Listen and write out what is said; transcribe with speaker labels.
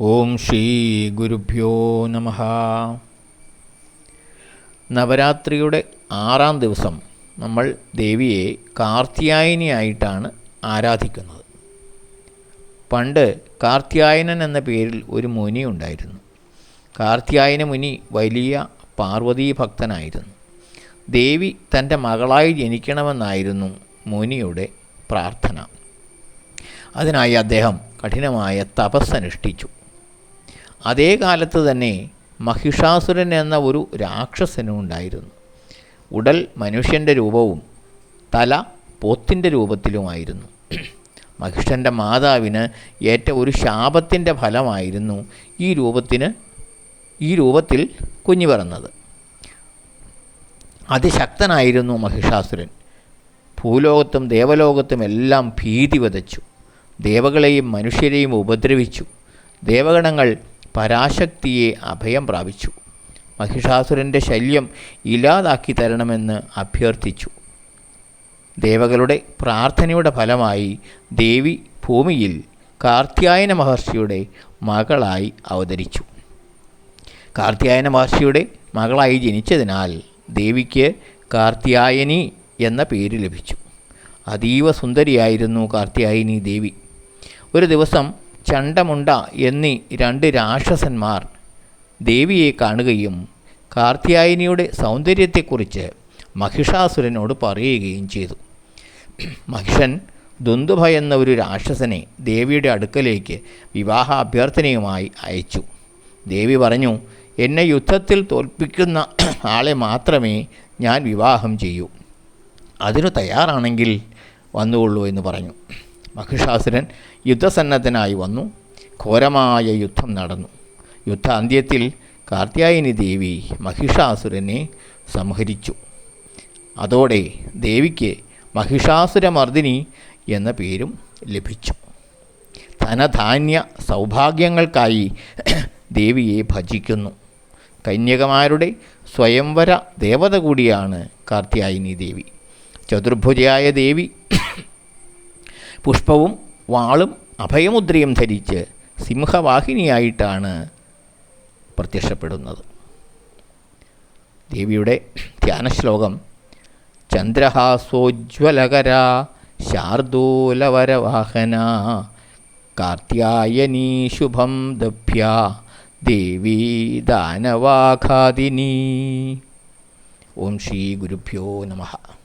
Speaker 1: ഓം ശ്രീ ഗുരുഭ്യോ നമ. നവരാത്രിയുടെ ആറാം ദിവസം നമ്മൾ ദേവിയെ കാർത്തിയായനിയായിട്ടാണ് ആരാധിക്കുന്നത്. പണ്ട് കാർത്തിയായനൻ എന്ന പേരിൽ ഒരു മുനി ഉണ്ടായിരുന്നു. കാർത്തിയായന മുനി വലിയ പാർവതീ ഭക്തനായിരുന്നു. ദേവി തന്റെ മകളായി ജനിക്കണമെന്നായിരുന്നു മുനിയുടെ പ്രാർത്ഥന. അതിനായി അദ്ദേഹം കഠിനമായ തപസ്സനുഷ്ഠിച്ചു അതേ കാലത്ത് തന്നെ മഹിഷാസുരൻ എന്ന ഒരു രാക്ഷസനും ഉണ്ടായിരുന്നു. ഉടൽ മനുഷ്യന്റെ രൂപവും തല പോത്തിന്റെ രൂപത്തിലുമായിരുന്നു. മഹിഷന്റെ മാതാവിന് ഏറ്റ ഒരു ശാപത്തിന്റെ ഫലമായിരുന്നു ഈ രൂപത്തിന് ഈ രൂപത്തിൽ കുഞ്ഞു പിറന്നത്. അതിശക്തനായിരുന്നു മഹിഷാസുരൻ. ഭൂലോകത്തും ദേവലോകത്തും എല്ലാം ഭീതി വിതച്ചു. ദേവകളെയും മനുഷ്യരെയും ഉപദ്രവിച്ചു. ദേവഗണങ്ങൾ പരാശക്തിയെ അഭയം പ്രാപിച്ചു. മഹിഷാസുരന്റെ ശല്യം ഇല്ലാതാക്കി തരണമെന്ന് അഭ്യർത്ഥിച്ചു. ദേവകളുടെ പ്രാർത്ഥനയുടെ ഫലമായി ദേവി ഭൂമിയിൽ കാർത്യായന മഹർഷിയുടെ മകളായി അവതരിച്ചു. കാർത്യായന മഹർഷിയുടെ മകളായി ജനിച്ചതിനാൽ ദേവിക്ക് കാർത്യായനി എന്ന പേര് ലഭിച്ചു. അതീവ സുന്ദരിയായിരുന്നു കാർത്യായനി ദേവി. ഒരു ദിവസം ചണ്ടമുണ്ട എന്നീ രണ്ട് രാക്ഷസന്മാർ ദേവിയെ കാണുകയും കാർത്തിയായനിയുടെ സൗന്ദര്യത്തെക്കുറിച്ച് മഹിഷാസുരനോട് പറയുകയും ചെയ്തു. മഹിഷൻ ദുന്ദുഭ എന്ന ഒരു രാക്ഷസനെ ദേവിയുടെ അടുക്കലേക്ക് വിവാഹ അഭ്യർത്ഥനയുമായി അയച്ചു. ദേവി പറഞ്ഞു എന്നെ യുദ്ധത്തിൽ തോൽപ്പിക്കുന്ന ആളെ മാത്രമേ ഞാൻ വിവാഹം ചെയ്യൂ. അതിനു തയ്യാറാണെങ്കിൽ വന്നുകൊള്ളൂ എന്ന് പറഞ്ഞു. മഹിഷാസുരൻ യുദ്ധസന്നദ്ധനായി വന്നു. ഘോരമായ യുദ്ധം നടന്നു. യുദ്ധ അന്ത്യത്തിൽ കാർത്യായനി ദേവി മഹിഷാസുരനെ സംഹരിച്ചു. അതോടെ ദേവിക്ക് മഹിഷാസുരമർദിനി എന്ന പേരും ലഭിച്ചു. ധനധാന്യ സൗഭാഗ്യങ്ങൾക്കായി ദേവിയെ ഭജിക്കുന്നു. കന്യകമാരുടെ സ്വയംവര ദേവത കൂടിയാണ് കാർത്യായനി ദേവി. ചതുർഭുജയായ ദേവി പുഷ്പവും വാളും അഭയമുദ്രയും ധരിച്ച് സിംഹവാഹിനിയായിട്ടാണ് പ്രത്യക്ഷപ്പെടുന്നത്. ദേവിയുടെ ധ്യാനശ്ലോകം ചന്ദ്രഹാസോജ്വലകര ശാർദൂലവരവാഹന കാർത്യായനീ ശുഭം ദഭ്യ ദേവീ ദാനവാഘാദിനീ ഓം ശ്രീ ഗുരുഭ്യോ നമഃ.